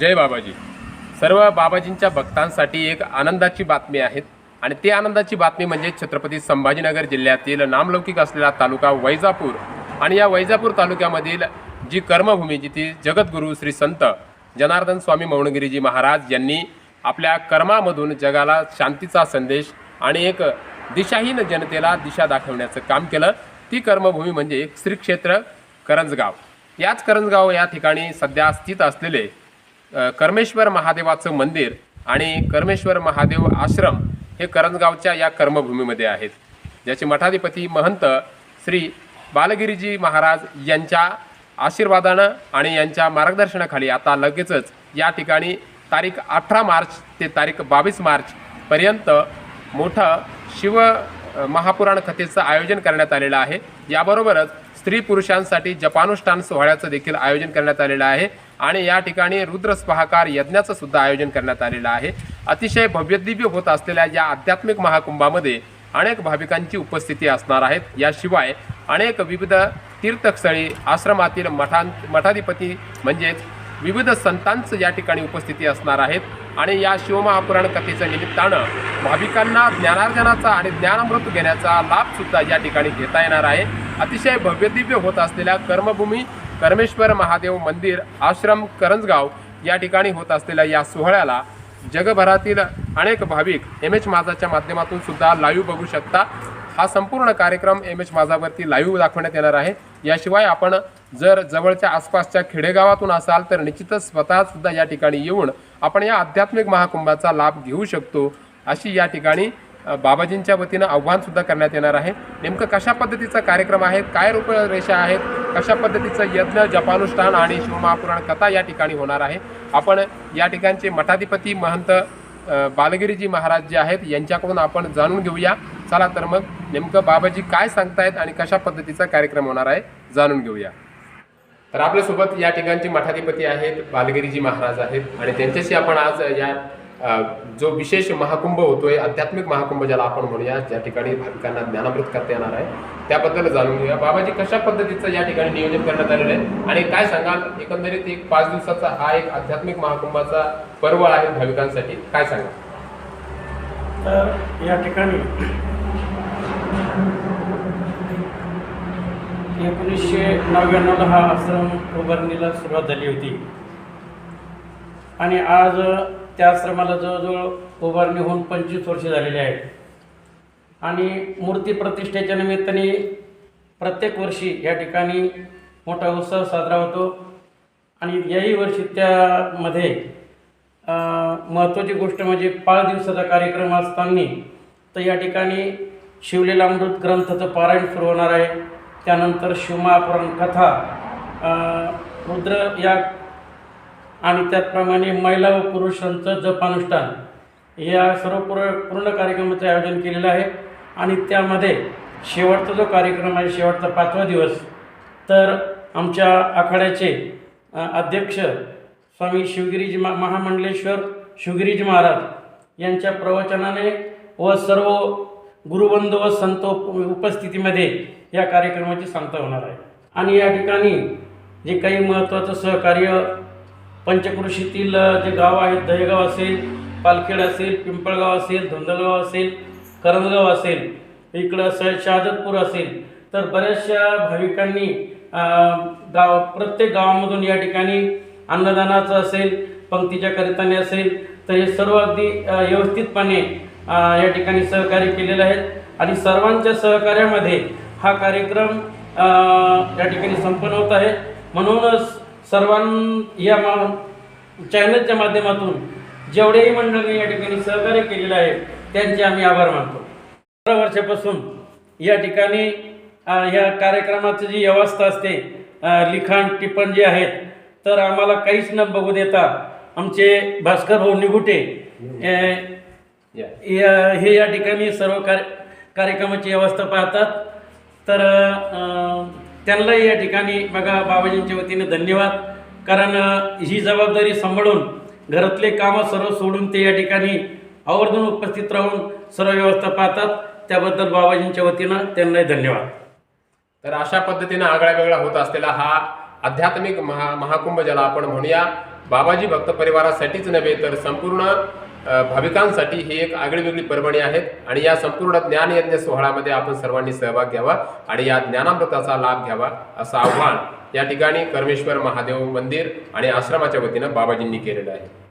जय बाबाजी. सर्व बाबाजींच्या भक्तांसाठी एक आनंदाची बातमी आहे आणि ती आनंदाची बातमी म्हणजे छत्रपती संभाजीनगर जिल्ह्यातील नामलौकिक असलेला तालुका वैजापूर. आणि या वैजापूर तालुक्यामधील जी कर्मभूमी जिथे जगद्गुरू श्री संत जनार्दन स्वामी मौनगिरीजी महाराज यांनी आपल्या कर्मामधून जगाला शांतीचा संदेश आणि एक दिशाहीन जनतेला दिशा दाखवण्याचं काम केलं. ती कर्मभूमी म्हणजे श्रीक्षेत्र श्री क्षेत्र करंजगाव. याच करंजगाव या ठिकाणी सध्या स्थित असलेले कर्मेश्वर महादेवाचं मंदिर आणि कर्मेश्वर महादेव आश्रम हे करंजगावच्या या कर्मभूमीमध्ये आहेत. ज्याचे मठाधिपती महंत श्री बालगिरीजी महाराज यांच्या आशीर्वादानं आणि यांच्या मार्गदर्शनाखाली आता लगेचच या ठिकाणी तारीख अठरा मार्च ते तारीख बावीस मार्चपर्यंत मोठं शिव महापुराण कथेचं आयोजन करण्यात आलेलं आहे. याबरोबरच स्त्री पुरुषांसाठी जपानुष्ठान सोहळ्याचं देखील आयोजन करण्यात आलेलं आहे आणि या ठिकाणी रुद्रस्पहाकार यज्ञाचं सुद्धा आयोजन करण्यात आलेलं आहे. अतिशय भव्यदिव्य होत असलेल्या या आध्यात्मिक महाकुंभामध्ये अनेक भाविकांची उपस्थिती असणार आहेत. याशिवाय अनेक विविध तीर्थस्थळी आश्रमातील मठां मठाधिपती म्हणजेच विविध संतांचं या ठिकाणी उपस्थिती असणार आहेत. आणि या शिवमहापुराण कथेच्या निमित्तानं भाविकांना ज्ञानार्जनाचा आणि ज्ञानामृत घेण्याचा लाभसुद्धा या ठिकाणी घेता येणार आहे. अतिशय भव्यदिव्य होत असलेल्या कर्मभूमी कर्मेश्वर महादेव मंदिर आश्रम करंजगाव या ठिकाणी होत असलेल्या या सोहळ्याला जगभरातील अनेक भाविक एम एच माझाच्या माध्यमातून सुद्धा लाईव्ह बघू शकता. हा संपूर्ण कार्यक्रम एम एच माझावरती लाईव्ह दाखवण्यात येणार आहे. याशिवाय आपण जर जवळच्या आसपासच्या खेडेगावातून असाल तर निश्चितच स्वतःसुद्धा या ठिकाणी येऊन आपण या आध्यात्मिक महाकुंभाचा लाभ घेऊ शकतो अशी या ठिकाणी बाबाजींच्या वतीनं आव्हानसुद्धा करण्यात येणार आहे. नेमकं कशा पद्धतीचा कार्यक्रम आहे काय रूपरेषा आहेत कशा पद्धतीचं यज्ञ जपानुष्ठान आणि शिवमहापुराण कथा या ठिकाणी होणार आहे. आपण या ठिकाणचे मठाधिपती महंत बालगिरीजी महाराज जे आहेत यांच्याकडून आपण जाणून घेऊया. चला तर मग नेमकं बाबाजी काय सांगतायत आणि कशा पद्धतीचा कार्यक्रम होणार आहे जाणून घेऊया. तर आपल्यासोबत या ठिकाणचे मठाधिपती आहेत बालगिरीजी महाराज आहेत आणि त्यांच्याशी आपण आज या जो विशेष महाकुंभ होतोय आध्यात्मिक महाकुंभ ज्याला आपण म्हणूया ज्या ठिकाणी भाविकांना ज्ञानामृत करता येणार आहे त्याबद्दल जाणून घेऊया. बाबाजी कशा पद्धतीचं या ठिकाणी नियोजन करण्यात आलेलं आहे आणि काय सांगाल? एकंदरीत एक पाच दिवसाचा हा एक आध्यात्मिक महाकुंभाचा पर्व आहे भाविकांसाठी. काय सांगाल? तर या ठिकाणी एकोणीसशे नव्याण्णवला हा आश्रम उभारणीला सुरुवात झाली होती. आणि आज त्या आश्रमाला जवळजवळ उभारणी होऊन पंचवीस वर्षे झालेली आहेत. आणि मूर्ती प्रतिष्ठेच्या निमित्ताने प्रत्येक वर्षी या ठिकाणी मोठा उत्सव साजरा होतो. आणि याही वर्षी त्यामध्ये महत्त्वाची गोष्ट म्हणजे पाच दिवसाचा कार्यक्रम असताना तर या ठिकाणी शिवलीलामृत ग्रंथाचं पारायण सुरू होणार आहे. त्यानंतर शिवमहापुराण कथा रुद्र या आणि त्याचप्रमाणे महिला व पुरुषांचं जपानुष्ठान या सर्व पूर्ण पूर्ण कार्यक्रमाचं आयोजन केलेलं आहे. आणि त्यामध्ये शेवटचा जो कार्यक्रम आहे शेवटचा पाचवा दिवस तर आमच्या आखाड्याचे अध्यक्ष स्वामी शिवगिरीजी मा महामंडलेश्वर शिवगिरीजी महाराज यांच्या प्रवचनाने व सर्व गुरुबंधू व संत उपस्थितीमध्ये या कार्यक्रमाची सांगता होणार आहे. आणि या ठिकाणी जे काही महत्त्वाचं सहकार्य पंचकृषीतील जे गाव आहेत दहेगाव असेल पालखेड असेल पिंपळगाव असेल धुंदलगाव असेल करंजगाव असेल इकडं स शहादतपूर असेल तर बऱ्याचशा भाविकांनी गाव प्रत्येक गावामधून या ठिकाणी अन्नदानाचं असेल पंक्तीच्या करिताने असेल तर हे सर्व अगदी व्यवस्थितपणे या ठिकाणी सहकार्य केलेलं आहे. आणि सर्वांच्या सहकार्यामध्ये हा कार्यक्रम या ठिकाणी संपन्न होत आहे. म्हणूनच सर्वां या मा चॅनलच्या माध्यमातून जेवढेही मंडळी या ठिकाणी सहकार्य केलेलं आहे त्यांचे आम्ही आभार मानतो. पंधरा वर्षापासून या ठिकाणी या कार्यक्रमाची जी व्यवस्था असते लिखाण टिपण जे आहेत तर आम्हाला काहीच न बघू देता आमचे भास्कर भाऊ निगुटे या हे या ठिकाणी सर्व कार्य कार्यक्रमाची व्यवस्था पाहतात. तर त्यांनाही या ठिकाणी बघा बाबाजींच्या वतीने धन्यवाद. कारण ही जबाबदारी सांभाळून घरातले कामं सर्व सोडून ते या ठिकाणी आवर्जून उपस्थित राहून सर्व व्यवस्था पाहतात. त्याबद्दल बाबाजींच्या वतीनं त्यांनाही धन्यवाद. तर अशा पद्धतीनं आगळा वेगळा होत असलेला हा आध्यात्मिक महा महाकुंभ ज्याला आपण म्हणूया बाबाजी भक्त परिवारासाठीच नव्हे तर संपूर्ण भाविकांसाठी ही एक आगळीवेगळी पर्वणी आहेत आणि या संपूर्ण ज्ञानयज्ञ सोहळ्यामध्ये आपण सर्वांनी सहभाग घ्यावा आणि या ज्ञानामृताचा लाभ घ्यावा असं आव्हान या ठिकाणी कर्मेश्वर महादेव मंदिर आणि आश्रमाच्या वतीनं बाबाजींनी केलेलं आहे.